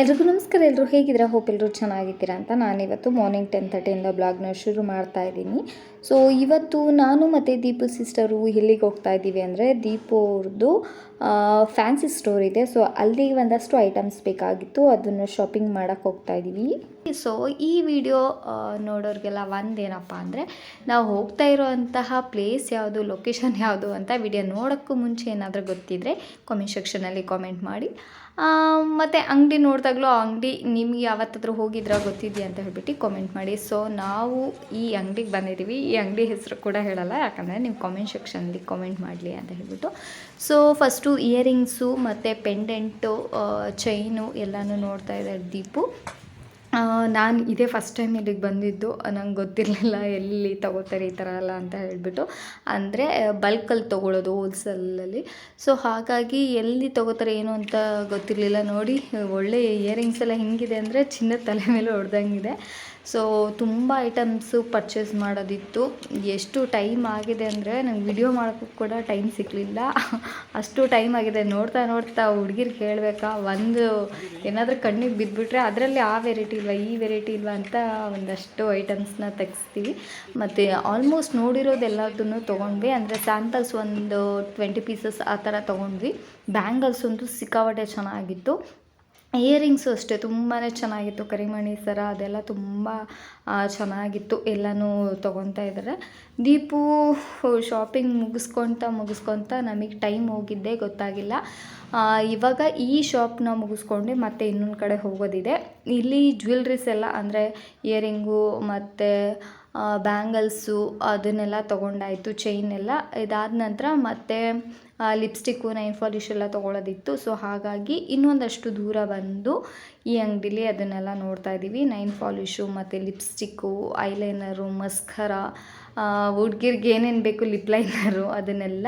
ಎಲ್ರಿಗೂ ನಮಸ್ಕಾರ. ಎಲ್ಲರೂ ಹೇಗಿದ್ದೀರಾ? ಹೋಪ್ ಎಲ್ಲರೂ ಚೆನ್ನಾಗಿದ್ದೀರಾ ಅಂತ ನಾನಿವತ್ತು ಮಾರ್ನಿಂಗ್ ಟೆನ್ ತರ್ಟಿಯಿಂದ ಬ್ಲಾಗ್ನ ಶುರು ಮಾಡ್ತಾ ಇದ್ದೀನಿ. ಸೊ ಇವತ್ತು ನಾನು ಮತ್ತು ದೀಪು ಸಿಸ್ಟರು ಎಲ್ಲಿಗೆ ಹೋಗ್ತಾ ಇದ್ದೀವಿ ಅಂದರೆ ದೀಪು ಅವ್ರದ್ದು ಫ್ಯಾನ್ಸಿ ಸ್ಟೋರ್ ಇದೆ. ಸೊ ಅಲ್ಲಿ ಒಂದಷ್ಟು ಐಟಮ್ಸ್ ಬೇಕಾಗಿತ್ತು. ಅದನ್ನು ಶಾಪಿಂಗ್ ಮಾಡೋಕ್ಕೆ ಹೋಗ್ತಾ ಇದ್ದೀವಿ. ಸೊ ಈ ವಿಡಿಯೋ ನೋಡೋರಿಗೆಲ್ಲ ಒಂದೇನಪ್ಪ ಅಂದರೆ ನಾವು ಹೋಗ್ತಾ ಇರೋವಂತಹ ಪ್ಲೇಸ್ ಯಾವುದು ಲೊಕೇಶನ್ ಯಾವುದು ಅಂತ ವಿಡಿಯೋ ನೋಡೋಕ್ಕೂ ಮುಂಚೆ ಏನಾದರೂ ಗೊತ್ತಿದ್ದರೆ ಕಾಮೆಂಟ್ ಸೆಕ್ಷನಲ್ಲಿ ಕಾಮೆಂಟ್ ಮಾಡಿ. ಮತ್ತು ಅಂಗಡಿ ನೋಡಿದಾಗಲೂ ಆ ಅಂಗಡಿ ನಿಮ್ಗೆ ಯಾವತ್ತಾದರೂ ಹೋಗಿದ್ರಾ ಗೊತ್ತಿದೆಯಾ ಅಂತ ಹೇಳ್ಬಿಟ್ಟು ಕಾಮೆಂಟ್ ಮಾಡಿ. ಸೊ ನಾವು ಈ ಅಂಗಡಿಗೆ ಬಂದಿದ್ದೀವಿ ಈ ಅಂಗಡಿ ಹೆಸರು ಕೂಡ ಹೇಳಲ್ಲ, ಯಾಕಂದರೆ ನೀವು ಕಾಮೆಂಟ್ ಸೆಕ್ಷನಲ್ಲಿ ಕಾಮೆಂಟ್ ಮಾಡಲಿ ಅಂತ ಹೇಳ್ಬಿಟ್ಟು. ಸೊ ಫಸ್ಟು ಇಯರಿಂಗ್ಸು ಮತ್ತು ಪೆಂಡೆಂಟು ಚೈನು ಎಲ್ಲನೂ ನೋಡ್ತಾ ಇದ್ದಾರೆ ದೀಪು. ನಾನು ಇದೇ ಫಸ್ಟ್ ಟೈಮ್ ಇಲ್ಲಿಗೆ ಬಂದಿದ್ದು, ನಂಗೆ ಗೊತ್ತಿರಲಿಲ್ಲ ಎಲ್ಲಿ ತಗೋತಾರೆ ಈ ಥರ ಎಲ್ಲ ಅಂತ ಹೇಳಿಬಿಟ್ಟು. ಅಂದರೆ ಬಲ್ಕಲ್ಲಿ ತೊಗೊಳೋದು ಹೋಲ್ಸೇಲಲ್ಲಿ ಸೊ ಹಾಗಾಗಿ ಎಲ್ಲಿ ತೊಗೋತಾರೆ ಏನು ಅಂತ ಗೊತ್ತಿರಲಿಲ್ಲ. ನೋಡಿ, ಒಳ್ಳೆ ಇಯರಿಂಗ್ಸ್ ಎಲ್ಲ ಹೆಂಗಿದೆ ಅಂದರೆ, ಚಿನ್ನದ ತಲೆ ಮೇಲೆ ಹೊಡೆದಂಗಿದೆ. ಸೊ ತುಂಬ ಐಟಮ್ಸು ಪರ್ಚೇಸ್ ಮಾಡೋದಿತ್ತು. ಎಷ್ಟು ಟೈಮ್ ಆಗಿದೆ ಅಂದರೆ ನಂಗೆ ವಿಡಿಯೋ ಮಾಡೋಕ್ಕೂ ಕೂಡ ಟೈಮ್ ಸಿಗಲಿಲ್ಲ ಅಷ್ಟು ಟೈಮ್ ಆಗಿದೆ. ನೋಡ್ತಾ ನೋಡ್ತಾ ಹುಡುಗಿರ್ಗೆ ಹೇಳಬೇಕಾ ಒಂದು ಏನಾದರೂ ಕಣ್ಣಿಗೆ ಬಿದ್ದುಬಿಟ್ರೆ ಅದರಲ್ಲಿ ಆ ವೆರೈಟಿ ಇಲ್ವಾ, ಈ ವೆರೈಟಿ ಇಲ್ವಾ ಅಂತ ಒಂದಷ್ಟು ಐಟಮ್ಸ್ನ ತೆಗೆಸ್ತೀವಿ. ಮತ್ತು ಆಲ್ಮೋಸ್ಟ್ ನೋಡಿರೋದೆಲ್ಲದನ್ನು ತೊಗೊಂಡ್ವಿ. ಅಂದರೆ ಸ್ಯಾಂಪಲ್ಸ್ ಒಂದು ಟ್ವೆಂಟಿ ಪೀಸಸ್ ಆ ಥರ ತೊಗೊಂಡ್ವಿ. ಬ್ಯಾಂಗಲ್ಸ್ ಒಂದು ಸಿಕ್ಕಾಪಟ್ಟೆ ಚೆನ್ನಾಗಿತ್ತು. ಇಯರಿಂಗ್ಸು ಅಷ್ಟೇ ತುಂಬಾ ಚೆನ್ನಾಗಿತ್ತು. ಕರಿಮಣಿ ಸರ ಅದೆಲ್ಲ ತುಂಬ ಚೆನ್ನಾಗಿತ್ತು. ಎಲ್ಲನೂ ತೊಗೊತಾ ಇದ್ದಾರೆ. ದೀಪು ಶಾಪಿಂಗ್ ಮುಗಿಸ್ಕೊತ ಮುಗಿಸ್ಕೊತ ನಮಗೆ ಟೈಮ್ ಹೋಗಿದ್ದೇ ಗೊತ್ತಾಗಿಲ್ಲ. ಇವಾಗ ಈ ಶಾಪ್ನ ಮುಗಿಸ್ಕೊಂಡು, ಮತ್ತೆ ಇನ್ನೊಂದು ಕಡೆ ಹೋಗೋದಿದೆ. ಇಲ್ಲಿ ಜ್ಯುವೆಲ್ರೀಸ್ ಎಲ್ಲ ಅಂದರೆ ಇಯರಿಂಗು ಮತ್ತು ಬ್ಯಾಂಗಲ್ಸು ಅದನ್ನೆಲ್ಲ ತೊಗೊಂಡಾಯಿತು ಚೈನ್ ಎಲ್ಲ. ಇದಾದ ನಂತರ ಮತ್ತೆ ಲಿಪ್ಸ್ಟಿಕ್ಕು ನೈನ್ ಪಾಲಿಶ್ ಎಲ್ಲ ತೊಗೊಳೋದಿತ್ತು. ಸೊ ಹಾಗಾಗಿ ಇನ್ನೊಂದಷ್ಟು ದೂರ ಬಂದು ಈ ಅಂಗಡಿಲಿ ಅದನ್ನೆಲ್ಲ ನೋಡ್ತಾ ಇದ್ದೀವಿ. ನೈನ್ ಫಾಲಿಶು ಮತ್ತು ಲಿಪ್ಸ್ಟಿಕ್ಕು ಐಲೈನರು ಮಸ್ಕರ ಹುಡ್ಗಿರ್ಗೆ ಏನೇನು ಬೇಕು ಲಿಪ್ ಲೈನರು ಅದನ್ನೆಲ್ಲ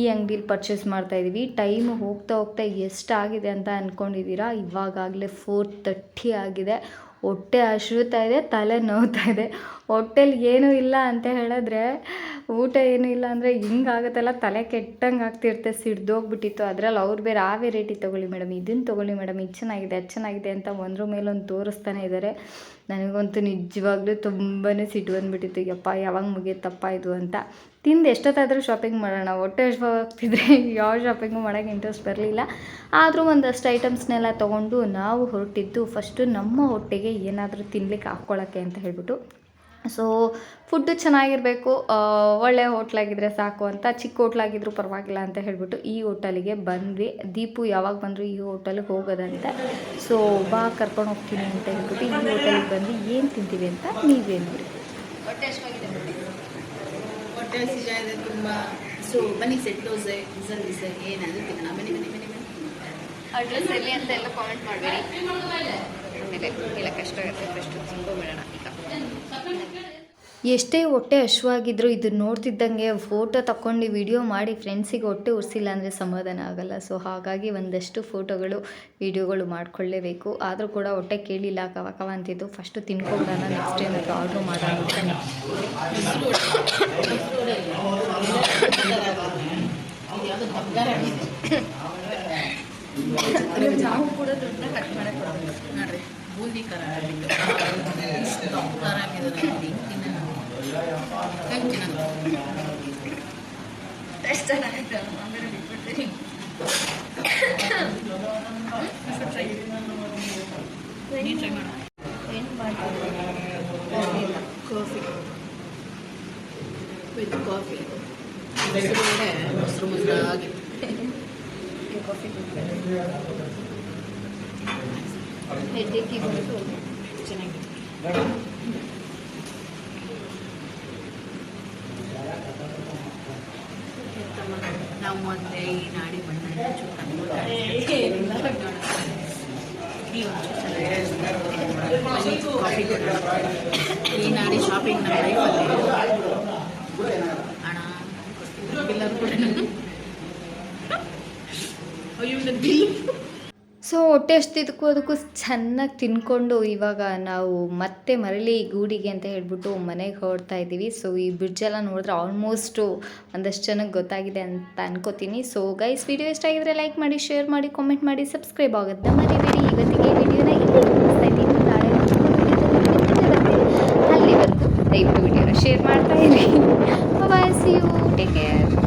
ಈ ಅಂಗಡಿಲಿ ಪರ್ಚೇಸ್ ಮಾಡ್ತಾ ಇದ್ದೀವಿ. ಟೈಮು ಹೋಗ್ತಾ ಹೋಗ್ತಾ ಎಷ್ಟಾಗಿದೆ ಅಂತ ಅಂದ್ಕೊಂಡಿದ್ದೀರಾ ಇವಾಗಾಗಲೇ ಫೋರ್ ತರ್ಟಿ ಆಗಿದೆ. ಹೊಟ್ಟೆ ಅಶ್ರುತಾ ಇದೆ, ತಲೆ ನೋವ್ತಾ ಇದೆ. ಹೊಟ್ಟೆಲಿ ಏನೂ ಇಲ್ಲ ಅಂತ ಹೇಳಿದ್ರೆ ಊಟ ಏನೂ ಇಲ್ಲ ಅಂದರೆ ಹಿಂಗಾಗುತ್ತಲ್ಲ ತಲೆ ಕೆಟ್ಟಂಗೆ ಆಗ್ತಿರುತ್ತೆ ಸಿಡ್ದೋಗ್ಬಿಟ್ಟಿತ್ತು ಅದರಲ್ಲಿ ಅವ್ರು ಬೇರೆ ಆ ವೆರೈಟಿ ತೊಗೊಳ್ಳಿ ಮೇಡಮ್ ಇದನ್ನು ತೊಗೊಳ್ಳಿ ಮೇಡಮ್, ಇದು ಚೆನ್ನಾಗಿದೆ, ಅದು ಚೆನ್ನಾಗಿದೆ ಅಂತ ಒಂದ್ರ ಮೇಲೊಂದು ತೋರಿಸ್ತಾನೆ ಇದ್ದಾರೆ ನನಗಂತೂ ನಿಜವಾಗ್ಲೂ ತುಂಬಾ ಸಿಟ್ಟು ಬಂದುಬಿಟ್ಟಿತ್ತು, ಯಪ್ಪ, ಯಾವಾಗ ಮುಗಿಯುತ್ತಪ್ಪ ಇದು ಅಂತ. ತಿಂದು ಎಷ್ಟೊತ್ತಾದರೂ ಶಾಪಿಂಗ್ ಮಾಡೋಣ, ಹೊಟ್ಟೆ ಆಗ್ತಿದ್ರೆ ಯಾವ ಶಾಪಿಂಗು ಮಾಡೋಕ್ಕೆ ಇಂಟ್ರೆಸ್ಟ್ ಬರಲಿಲ್ಲ. ಆದರೂ ಒಂದಷ್ಟು ಐಟಮ್ಸ್ನೆಲ್ಲ ತೊಗೊಂಡು ನಾವು ಹೊರಟಿದ್ದು ಫಸ್ಟು ನಮ್ಮ ಹೊಟ್ಟೆಗೆ ಏನಾದರೂ ತಿನ್ಲಿಕ್ಕೆ ಹಾಕ್ಕೊಳ್ಳೋಕ್ಕೆ ಅಂತ ಹೇಳ್ಬಿಟ್ಟು ಸೊ ಫುಡ್ಡು ಚೆನ್ನಾಗಿರಬೇಕು ಒಳ್ಳೆ ಹೋಟ್ಲಾಗಿದ್ದರೆ ಸಾಕು ಅಂತ ಚಿಕ್ಕ ಹೋಟ್ಲಾಗಿದ್ರೂ ಪರವಾಗಿಲ್ಲ ಅಂತ ಹೇಳಿಬಿಟ್ಟು ಈ ಹೋಟೆಲಿಗೆ ಬಂದ್ವಿ. ದೀಪು ಯಾವಾಗ ಬಂದರೂ ಈ ಹೋಟೆಲಿಗೆ ಹೋಗೋದಂತೆ. ಸೊ ಬಾ ಕರ್ಕೊಂಡು ಹೋಗ್ತೀನಿ ಅಂತ ಹೇಳ್ಬಿಟ್ಟು ಈ ಹೋಟೆಲಿಗೆ ಬಂದು ಏನು ತಿಂತೀವಿ ಅಂತ ನೀವೇನು ಬಿಡಿ ಹೊಟ್ಟೆ ಇದೆ ತುಂಬ. ಸೊ ಬನ್ನಿ ಸೆಟ್ ದೋಸೆ ಡಿಸಲ್ ಡಿಸಲ್ ಏನಾದರೂ ತಿನ್ನೋಣ. ಬನ್ನಿ ಬನ್ನಿ ಬನ್ನಿ ಬನ್ನಿ. ಅಡ್ರೆಸ್ ಎಲ್ಲಿ ಅಂತ ಎಲ್ಲ ಕಾಮೆಂಟ್ ಮಾಡಬೇಡಿ. ಆಮೇಲೆ ಹೇಳಕ್ಕೆ ಕಷ್ಟ ಆಗುತ್ತೆ ಫಸ್ಟ್ ತಿನ್ಕೊಂಬಿಡೋಣ ಈಗ. ಎಷ್ಟೇ ಹೊಟ್ಟೆ ಹಶ್ವಾಗಿದ್ರು ಇದು ನೋಡ್ತಿದ್ದಂಗೆ ಫೋಟೋ ತಗೊಂಡು ವಿಡಿಯೋ ಮಾಡಿ ಫ್ರೆಂಡ್ಸಿಗೆ ಹೊಟ್ಟೆ ಉರ್ಸಿಲ್ಲ ಅಂದರೆ ಸಮಾಧಾನ ಆಗಲ್ಲ. ಸೊ ಹಾಗಾಗಿ ಒಂದಷ್ಟು ಫೋಟೋಗಳು ವಿಡಿಯೋಗಳು ಮಾಡ್ಕೊಳ್ಳೇಬೇಕು. ಆದರೂ ಕೂಡ ಹೊಟ್ಟೆ ಕೇಳಿಲ್ಲ ಕವ ಕವ ಅಂತಿದ್ದು. ಫಸ್ಟು ತಿನ್ಕೊಂಬಿಡೋಣ ನೆಕ್ಸ್ಟ್ ಟೈಮ್ ಅದು ಆರ್ಡ್ರ್ ಮಾಡೋಣ ಅಂತ ಇದು ಯಾವುದೋ ಬಂಗಾರ ಆಗಿದೆ ನಾವು ಕೂಡ ದುಡ್ಡನ್ನ ಕಟ್ ಮಾಡಕ್ಕೆ ನೋಡ್ರಿ ಬೂಂದಿ ಖಾರ ಆಗಿದ್ದು ಇಷ್ಟು ಖಾರ ಆಗಿದೆ ನೋಡಿ ಹೆಂಗೆ ತಿನ್ನೋದು ಎಷ್ಟು ಚೆನ್ನಾಗಿದೆ ಆಮೇಲೆ ಬಿಟ್ಬಿಡ್ತೀನಿ ನೀನು ಟ್ರೈ ಮಾಡು ಏನು ಕಾಫಿ ವಿತ್ ಕಾಫಿ ಮೊಸರು ಮೊಸರು ಆಗಿ ಕಾಫಿ ಹೆಡ್ಡೇಕಿಗೆ ಬಂದು ಚೆನ್ನಾಗಿದೆ ನಾವು ಮತ್ತೆ ಈ ನಾಡಿ ಬಣ್ಣ ಕಾಫಿ ಈ ನಾಡಿ ಶಾಪಿಂಗ್ ನಮ್ಮ ಲೈಫಲ್ಲಿ ಹಣ ಬಿಲ್ ಕೂಡ ಅಯ್ಯೋ ನನ್ನ ಬಿಲ್ ಸೊ ಹೊಟ್ಟೆ ಇದಕ್ಕೂ ಅದಕ್ಕೂ ಚೆನ್ನಾಗಿ ತಿನ್ಕೊಂಡು ಇವಾಗ ನಾವು ಮತ್ತೆ ಮರಳಿ ಗೂಡಿಗೆ ಅಂತ ಹೇಳ್ಬಿಟ್ಟು ಮನೆಗೆ ಹೊರಡ್ತಾ ಇದ್ದೀವಿ ಸೊ ಈ ಬ್ರಿಡ್ಜ್ ಎಲ್ಲ ನೋಡಿದ್ರೆ ಆಲ್ಮೋಸ್ಟು ಒಂದಷ್ಟು ಜನಕ್ಕೆ ಗೊತ್ತಾಗಿದೆ ಅಂತ ಅನ್ಕೋತೀನಿ ಸೊ ಗೈಸ್ ವಿಡಿಯೋ ಇಷ್ಟ ಆಗಿದ್ರೆ ಲೈಕ್ ಮಾಡಿ ಶೇರ್ ಮಾಡಿ ಕಾಮೆಂಟ್ ಮಾಡಿ ಸಬ್ಸ್ಕ್ರೈಬ್ ಆಗುತ್ತೆ ಮರಿಬೇಡಿ ಇವತ್ತಿಗೆ ವಿಡಿಯೋನ ಇಲ್ಲಿ ಮುಗಿಸ್ತಾ ಇದ್ದೀನಿ ನಾಳೆ ಅಲ್ಲಿವರೆಗೂ ದಯವಿಟ್ಟು ವಿಡಿಯೋನ ಶೇರ್ ಮಾಡ್ತಾ ಇದ್ದೀನಿ bye see you take care